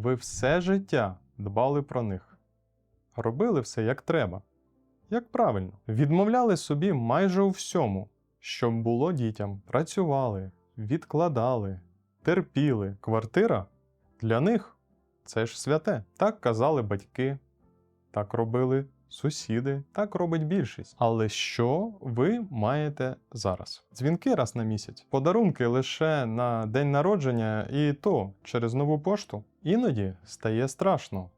Ви все життя дбали про них, робили все як треба, як правильно. Відмовляли собі майже у всьому, щоб було дітям. Працювали, відкладали, терпіли. Квартира для них це ж святе. Так казали батьки, так робили сусіди, так робить більшість. Але що ви маєте зараз? Дзвінки раз на місяць, подарунки лише на день народження, і то через нову пошту. Іноді стає страшно.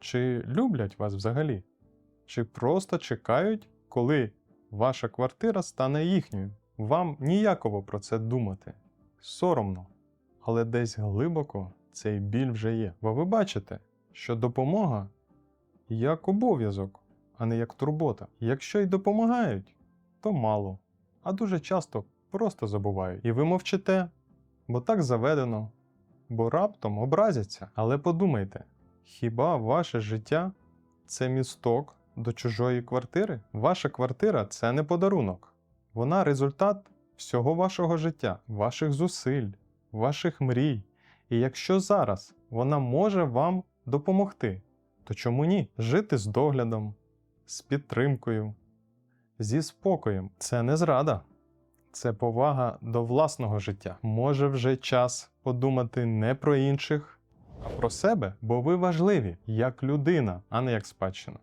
Чи люблять вас взагалі? Чи просто чекають, коли ваша квартира стане їхньою? Вам ніяково про це думати. Соромно. Але десь глибоко цей біль вже є. Бо ви бачите, що допомога як обов'язок, а не як турбота. Якщо й допомагають, то мало, а дуже часто просто забувають. І ви мовчите, бо так заведено, бо раптом образяться. Але подумайте, хіба ваше життя це місток до чужої квартири? Ваша квартира це не подарунок. Вона результат всього вашого життя, ваших зусиль, ваших мрій. І якщо зараз вона може вам допомогти, то чому ні? Жити з доглядом, з підтримкою, зі спокоєм це не зрада, це повага до власного життя. Може вже час подумати не про інших, а про себе, бо ви важливі як людина, а не як спадщина.